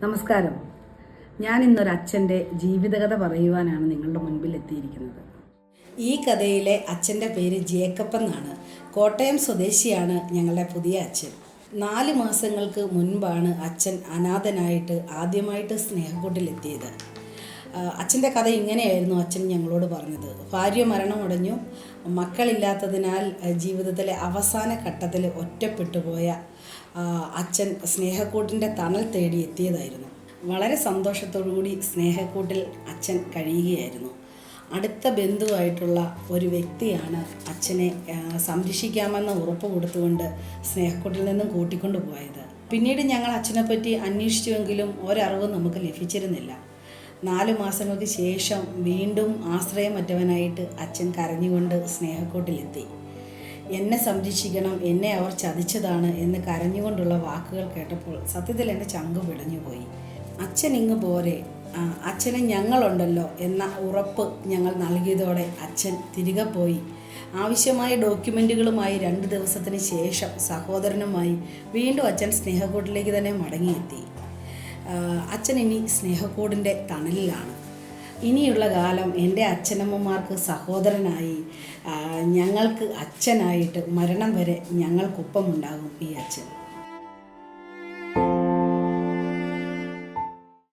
നമസ്കാരം. ഞാൻ ഇന്നൊരു അച്ഛന്റെ ജീവിതകഥ പറയുവാനാണ് നിങ്ങളുടെ മുൻപിൽ എത്തിയിരിക്കുന്നത്. ഈ കഥയിലെ അച്ഛന്റെ പേര് ജേക്കബ് എന്നാണ്. കോട്ടയം സ്വദേശിയാണ് ഞങ്ങളുടെ പുതിയ അച്ഛൻ. നാല് മാസങ്ങൾക്ക് മുൻപാണ് അച്ഛൻ അനാഥനായിട്ട് ആദ്യമായിട്ട് സ്നേഹക്കൂട്ടിലെത്തിയത്. അച്ഛന്റെ കഥ ഇങ്ങനെയായിരുന്നു അച്ഛൻ ഞങ്ങളോട് പറഞ്ഞത്. ഭാര്യ മരണമടഞ്ഞു മക്കളില്ലാത്തതിനാൽ ജീവിതത്തിലെ അവസാന ഘട്ടത്തിൽ ഒറ്റപ്പെട്ടു പോയ അച്ഛൻ സ്നേഹക്കൂട്ടിന്റെ തണൽ തേടി എത്തിയതായിരുന്നു. വളരെ സന്തോഷത്തോടുകൂടി സ്നേഹക്കൂട്ടിൽ അച്ഛൻ കഴിയുകയായിരുന്നു. അടുത്ത ബന്ധുവായിട്ടുള്ള ഒരു വ്യക്തിയാണ് അച്ഛനെ സംരക്ഷിക്കാമെന്ന് ഉറപ്പ് കൊടുത്തുകൊണ്ട് സ്നേഹക്കൂട്ടിൽ നിന്നും കൂട്ടിക്കൊണ്ടു പോയത്. പിന്നീട് ഞങ്ങൾ അച്ഛനെപ്പറ്റി അന്വേഷിച്ചുവെങ്കിലും ഒരറിവും നമുക്ക് ലഭിച്ചിരുന്നില്ല. നാല് മാസങ്ങൾക്ക് ശേഷം വീണ്ടും ആശ്രയമറ്റവനായിട്ട് അച്ഛൻ കരഞ്ഞുകൊണ്ട് സ്നേഹക്കോട്ടിലെത്തി. എന്നെ സംരക്ഷിക്കണം എന്നെ അവർ ചതിച്ചതാണ് എന്ന് കരഞ്ഞുകൊണ്ടുള്ള വാക്കുകൾ കേട്ടപ്പോൾ സത്യത്തിൽ എന്റെ ചങ്ക് പിടഞ്ഞുപോയി. അച്ഛൻ ഇങ്ങ് പോരെ അച്ഛനെ ഞങ്ങളുണ്ടല്ലോ എന്ന ഉറപ്പ് ഞങ്ങൾ നൽകിയതോടെ അച്ഛൻ തിരികെ പോയി. ആവശ്യമായ ഡോക്യുമെന്റുകളുമായി രണ്ട് ദിവസത്തിന് ശേഷം സഹോദരനുമായി വീണ്ടും അച്ഛൻ സ്നേഹക്കൂട്ടിലേക്ക് തന്നെ മടങ്ങിയെത്തി. അച്ഛൻ ഇനി സ്നേഹക്കൂടിന്റെ തണലിലാണ്. ഇനിയുള്ള കാലം എന്റെ അച്ഛനമ്മമാർക്ക് സഹോദരനായി ഞങ്ങൾക്ക് അച്ഛനായിട്ട് മരണം വരെ ഞങ്ങൾക്കൊപ്പമുണ്ടാകും ഈ അച്ഛൻ.